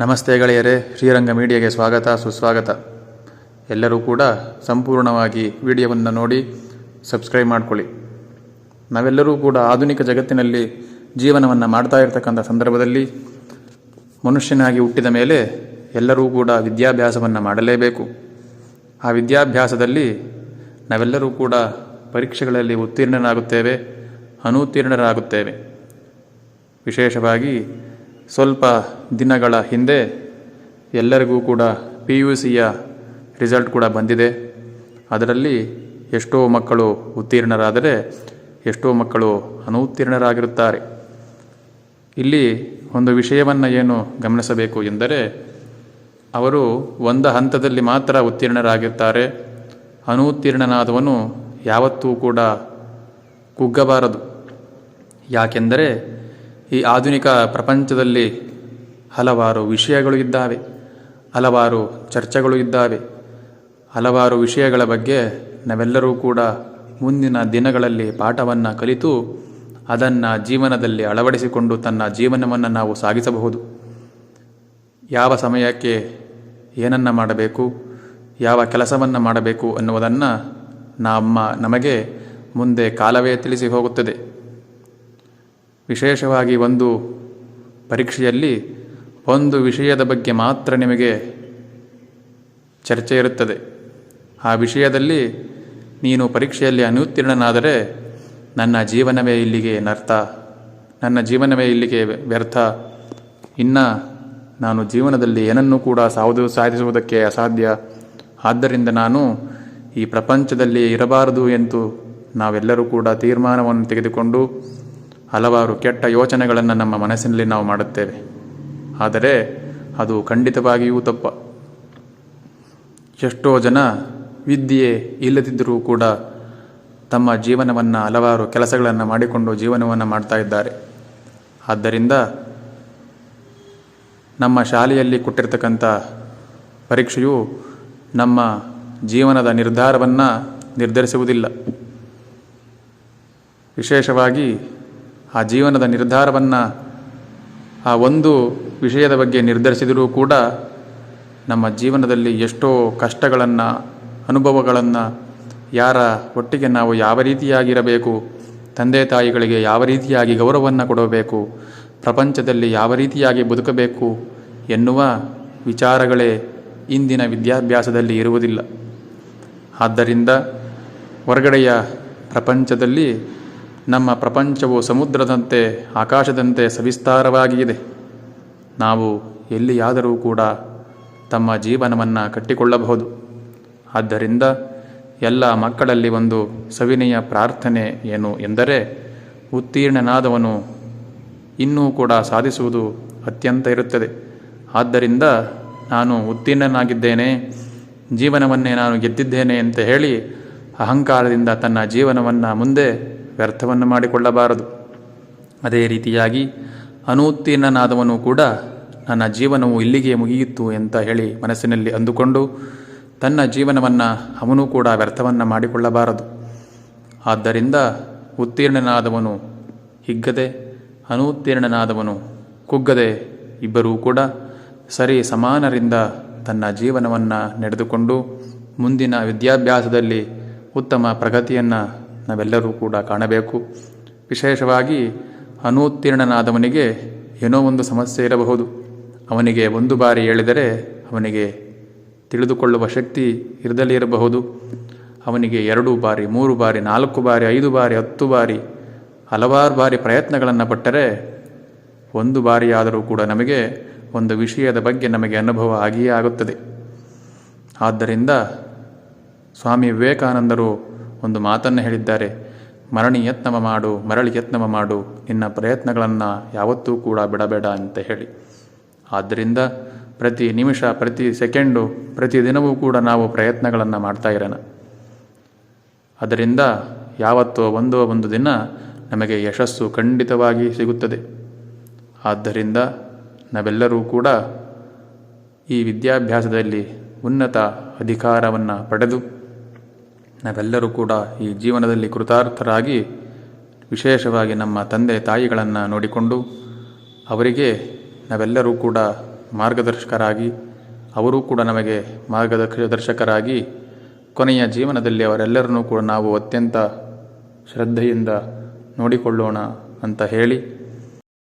ನಮಸ್ತೆ ಗೆಳೆಯರೇ, ಶ್ರೀರಂಗ ಮೀಡಿಯಾಗೆ ಸ್ವಾಗತ, ಸುಸ್ವಾಗತ. ಎಲ್ಲರೂ ಕೂಡ ಸಂಪೂರ್ಣವಾಗಿ ವಿಡಿಯೋವನ್ನು ನೋಡಿ ಸಬ್ಸ್ಕ್ರೈಬ್ ಮಾಡಿಕೊಳ್ಳಿ. ನಾವೆಲ್ಲರೂ ಕೂಡ ಆಧುನಿಕ ಜಗತ್ತಿನಲ್ಲಿ ಜೀವನವನ್ನು ಮಾಡ್ತಾ ಇರತಕ್ಕಂಥ ಸಂದರ್ಭದಲ್ಲಿ ಮನುಷ್ಯನಾಗಿ ಹುಟ್ಟಿದ ಮೇಲೆ ಎಲ್ಲರೂ ಕೂಡ ವಿದ್ಯಾಭ್ಯಾಸವನ್ನು ಮಾಡಲೇಬೇಕು. ಆ ವಿದ್ಯಾಭ್ಯಾಸದಲ್ಲಿ ನಾವೆಲ್ಲರೂ ಕೂಡ ಪರೀಕ್ಷೆಗಳಲ್ಲಿ ಉತ್ತೀರ್ಣರಾಗುತ್ತೇವೆ, ಅನುತ್ತೀರ್ಣರಾಗುತ್ತೇವೆ. ವಿಶೇಷವಾಗಿ ಸ್ವಲ್ಪ ದಿನಗಳ ಹಿಂದೆ ಎಲ್ಲರಿಗೂ ಕೂಡ ಪಿ ಯು ಸಿಯ ರಿಸಲ್ಟ್ ಕೂಡ ಬಂದಿದೆ. ಅದರಲ್ಲಿ ಎಷ್ಟೋ ಮಕ್ಕಳು ಉತ್ತೀರ್ಣರಾದರೆ ಎಷ್ಟೋ ಮಕ್ಕಳು ಅನುತ್ತೀರ್ಣರಾಗಿರುತ್ತಾರೆ. ಇಲ್ಲಿ ಒಂದು ವಿಷಯವನ್ನು ಏನು ಗಮನಿಸಬೇಕು ಎಂದರೆ, ಅವರು ಒಂದು ಹಂತದಲ್ಲಿ ಮಾತ್ರ ಉತ್ತೀರ್ಣರಾಗಿರ್ತಾರೆ. ಅನುತ್ತೀರ್ಣನಾದವನು ಯಾವತ್ತೂ ಕೂಡ ಕುಗ್ಗಬಾರದು. ಯಾಕೆಂದರೆ ಈ ಆಧುನಿಕ ಪ್ರಪಂಚದಲ್ಲಿ ಹಲವಾರು ವಿಷಯಗಳು ಇದ್ದಾವೆ, ಹಲವಾರು ಚರ್ಚೆಗಳು ಇದ್ದಾವೆ. ಹಲವಾರು ವಿಷಯಗಳ ಬಗ್ಗೆ ನಾವೆಲ್ಲರೂ ಕೂಡ ಮುಂದಿನ ದಿನಗಳಲ್ಲಿ ಪಾಠವನ್ನು ಕಲಿತು ಅದನ್ನು ಜೀವನದಲ್ಲಿ ಅಳವಡಿಸಿಕೊಂಡು ತನ್ನ ಜೀವನವನ್ನು ನಾವು ಸಾಗಿಸಬಹುದು. ಯಾವ ಸಮಯಕ್ಕೆ ಏನನ್ನು ಮಾಡಬೇಕು, ಯಾವ ಕೆಲಸವನ್ನು ಮಾಡಬೇಕು ಅನ್ನುವುದನ್ನು ನಮ್ಮ, ನಮಗೆ ಮುಂದೆ ಕಾಲವೇ ತಿಳಿಸಿ ಹೋಗುತ್ತದೆ. ವಿಶೇಷವಾಗಿ ಒಂದು ಪರೀಕ್ಷೆಯಲ್ಲಿ ಒಂದು ವಿಷಯದ ಬಗ್ಗೆ ಮಾತ್ರ ನಿಮಗೆ ಚರ್ಚೆ ಇರುತ್ತದೆ. ಆ ವಿಷಯದಲ್ಲಿ ನೀನು ಪರೀಕ್ಷೆಯಲ್ಲಿ ಅನುತ್ತೀರ್ಣನಾದರೆ ನನ್ನ ಜೀವನವೇ ಇಲ್ಲಿಗೆ ನರ್ಥ ನನ್ನ ಜೀವನವೇ ಇಲ್ಲಿಗೆ ವ್ಯರ್ಥ. ಇನ್ನು ನಾನು ಜೀವನದಲ್ಲಿ ಏನನ್ನೂ ಕೂಡ ಸಾವುದು ಸಾಧಿಸುವುದಕ್ಕೆ ಅಸಾಧ್ಯ. ಆದ್ದರಿಂದ ನಾನು ಈ ಪ್ರಪಂಚದಲ್ಲಿ ಇರಬಾರದು ಎಂದು ನಾವೆಲ್ಲರೂ ಕೂಡ ತೀರ್ಮಾನವನ್ನು ತೆಗೆದುಕೊಂಡು ಹಲವಾರು ಕೆಟ್ಟ ಯೋಚನೆಗಳನ್ನು ನಮ್ಮ ಮನಸ್ಸಿನಲ್ಲಿ ನಾವು ಮಾಡುತ್ತೇವೆ. ಆದರೆ ಅದು ಖಂಡಿತವಾಗಿಯೂ ತಪ್ಪ. ಎಷ್ಟೋ ಜನ ವಿದ್ಯೆ ಇಲ್ಲದಿದ್ದರೂ ಕೂಡ ತಮ್ಮ ಜೀವನವನ್ನು ಹಲವಾರು ಕೆಲಸಗಳನ್ನು ಮಾಡಿಕೊಂಡು ಜೀವನವನ್ನು ಮಾಡ್ತಾ ಇದ್ದಾರೆ. ಆದ್ದರಿಂದ ನಮ್ಮ ಶಾಲೆಯಲ್ಲಿ ಕೊಟ್ಟಿರ್ತಕ್ಕಂಥ ಪರೀಕ್ಷೆಯು ನಮ್ಮ ಜೀವನದ ನಿರ್ಧಾರವನ್ನು ನಿರ್ಧರಿಸುವುದಿಲ್ಲ. ವಿಶೇಷವಾಗಿ ಆ ಜೀವನದ ನಿರ್ಧಾರವನ್ನು ಆ ಒಂದು ವಿಷಯದ ಬಗ್ಗೆ ನಿರ್ಧರಿಸಿದರೂ ಕೂಡ ನಮ್ಮ ಜೀವನದಲ್ಲಿ ಎಷ್ಟೋ ಕಷ್ಟಗಳನ್ನು, ಅನುಭವಗಳನ್ನು ಯಾರ ಒಟ್ಟಿಗೆ ನಾವು ಯಾವ ರೀತಿಯಾಗಿರಬೇಕು, ತಂದೆ ತಾಯಿಗಳಿಗೆ ಯಾವ ರೀತಿಯಾಗಿ ಗೌರವವನ್ನು ಕೊಡಬೇಕು, ಪ್ರಪಂಚದಲ್ಲಿ ಯಾವ ರೀತಿಯಾಗಿ ಬದುಕಬೇಕು ಎನ್ನುವ ವಿಚಾರಗಳೇ ಇಂದಿನ ವಿದ್ಯಾಭ್ಯಾಸದಲ್ಲಿ ಇರುವುದಿಲ್ಲ. ಆದ್ದರಿಂದ ಹೊರಗಡೆಯ ಪ್ರಪಂಚದಲ್ಲಿ ನಮ್ಮ ಪ್ರಪಂಚವು ಸಮುದ್ರದಂತೆ, ಆಕಾಶದಂತೆ ಸವಿಸ್ತಾರವಾಗಿದೆ. ನಾವು ಎಲ್ಲಿಯಾದರೂ ಕೂಡ ತಮ್ಮ ಜೀವನವನ್ನು ಕಟ್ಟಿಕೊಳ್ಳಬಹುದು. ಆದ್ದರಿಂದ ಎಲ್ಲ ಮಕ್ಕಳಲ್ಲಿ ಒಂದು ಸವಿನಯ ಪ್ರಾರ್ಥನೆ ಏನು ಎಂದರೆ, ಉತ್ತೀರ್ಣನಾದವನು ಇನ್ನೂ ಕೂಡ ಸಾಧಿಸುವುದು ಅತ್ಯಂತ ಇರುತ್ತದೆ. ಆದ್ದರಿಂದ ನಾನು ಉತ್ತೀರ್ಣನಾಗಿದ್ದೇನೆ, ಜೀವನವನ್ನೇ ನಾನು ಗೆದ್ದಿದ್ದೇನೆ ಅಂತ ಹೇಳಿ ಅಹಂಕಾರದಿಂದ ತನ್ನ ಜೀವನವನ್ನು ಮುಂದೆ ವ್ಯರ್ಥವನ್ನು ಮಾಡಿಕೊಳ್ಳಬಾರದು. ಅದೇ ರೀತಿಯಾಗಿ ಅನುತ್ತೀರ್ಣನಾದವನು ಕೂಡ ನನ್ನ ಜೀವನವು ಇಲ್ಲಿಗೆ ಮುಗಿಯಿತು ಅಂತ ಹೇಳಿ ಮನಸ್ಸಿನಲ್ಲಿ ಅಂದುಕೊಂಡು ತನ್ನ ಜೀವನವನ್ನು ಅವನು ಕೂಡ ವ್ಯರ್ಥವನ್ನು ಮಾಡಿಕೊಳ್ಳಬಾರದು. ಆದ್ದರಿಂದ ಉತ್ತೀರ್ಣನಾದವನು ಹಿಗ್ಗದೆ, ಅನುತ್ತೀರ್ಣನಾದವನು ಕುಗ್ಗದೆ ಇಬ್ಬರೂ ಕೂಡ ಸರಿ ಸಮಾನರಿಂದ ತನ್ನ ಜೀವನವನ್ನು ನಡೆದುಕೊಂಡು ಮುಂದಿನ ವಿದ್ಯಾಭ್ಯಾಸದಲ್ಲಿ ಉತ್ತಮ ಪ್ರಗತಿಯನ್ನು ನಾವೆಲ್ಲರೂ ಕೂಡ ಕಾಣಬೇಕು. ವಿಶೇಷವಾಗಿ ಅನುತ್ತೀರ್ಣನಾದವನಿಗೆ ಏನೋ ಒಂದು ಸಮಸ್ಯೆ ಇರಬಹುದು. ಅವನಿಗೆ ಒಂದು ಬಾರಿ ಹೇಳಿದರೆ ಅವನಿಗೆ ತಿಳಿದುಕೊಳ್ಳುವ ಶಕ್ತಿ ಇರದಲ್ಲಿ ಇರಬಹುದು. ಅವನಿಗೆ ಎರಡು ಬಾರಿ, ಮೂರು ಬಾರಿ, ನಾಲ್ಕು ಬಾರಿ, ಐದು ಬಾರಿ, ಹತ್ತು ಬಾರಿ, ಹಲವಾರು ಬಾರಿ ಪ್ರಯತ್ನಗಳನ್ನು ಪಟ್ಟರೆ ಒಂದು ಬಾರಿಯಾದರೂ ಕೂಡ ನಮಗೆ ಒಂದು ವಿಷಯದ ಬಗ್ಗೆ ನಮಗೆ ಅನುಭವ ಆಗಿಯೇ ಆಗುತ್ತದೆ. ಆದ್ದರಿಂದ ಸ್ವಾಮಿ ವಿವೇಕಾನಂದರು ಒಂದು ಮಾತನ್ನು ಹೇಳಿದ್ದಾರೆ. ಮರಣಿ ಯತ್ನವ ಮಾಡು, ಮರಳಿ ಯತ್ನವ ಮಾಡು, ನಿನ್ನ ಪ್ರಯತ್ನಗಳನ್ನು ಯಾವತ್ತೂ ಕೂಡ ಬಿಡಬೇಡ ಅಂತ ಹೇಳಿ. ಆದ್ದರಿಂದ ಪ್ರತಿ ನಿಮಿಷ, ಪ್ರತಿ ಸೆಕೆಂಡು, ಪ್ರತಿ ದಿನವೂ ಕೂಡ ನಾವು ಪ್ರಯತ್ನಗಳನ್ನು ಮಾಡ್ತಾ ಇರೋಣ. ಅದರಿಂದ ಯಾವತ್ತೋ ಒಂದೋ ಒಂದು ದಿನ ನಮಗೆ ಯಶಸ್ಸು ಖಂಡಿತವಾಗಿ ಸಿಗುತ್ತದೆ. ಆದ್ದರಿಂದ ನಾವೆಲ್ಲರೂ ಕೂಡ ಈ ವಿದ್ಯಾಭ್ಯಾಸದಲ್ಲಿ ಉನ್ನತ ಅಧಿಕಾರವನ್ನು ಪಡೆದು ನಾವೆಲ್ಲರೂ ಕೂಡ ಈ ಜೀವನದಲ್ಲಿ ಕೃತಾರ್ಥರಾಗಿ ವಿಶೇಷವಾಗಿ ನಮ್ಮ ತಂದೆ ತಾಯಿಗಳನ್ನು ನೋಡಿಕೊಂಡು ಅವರಿಗೆ ನಾವೆಲ್ಲರೂ ಕೂಡ ಮಾರ್ಗದರ್ಶಕರಾಗಿ, ಅವರೂ ಕೂಡ ನಮಗೆ ಮಾರ್ಗದರ್ಶಕರಾಗಿ ಕೊನೆಯ ಜೀವನದಲ್ಲಿ ಅವರೆಲ್ಲರನ್ನೂ ಕೂಡ ನಾವು ಅತ್ಯಂತ ಶ್ರದ್ಧೆಯಿಂದ ನೋಡಿಕೊಳ್ಳೋಣ ಅಂತ ಹೇಳಿ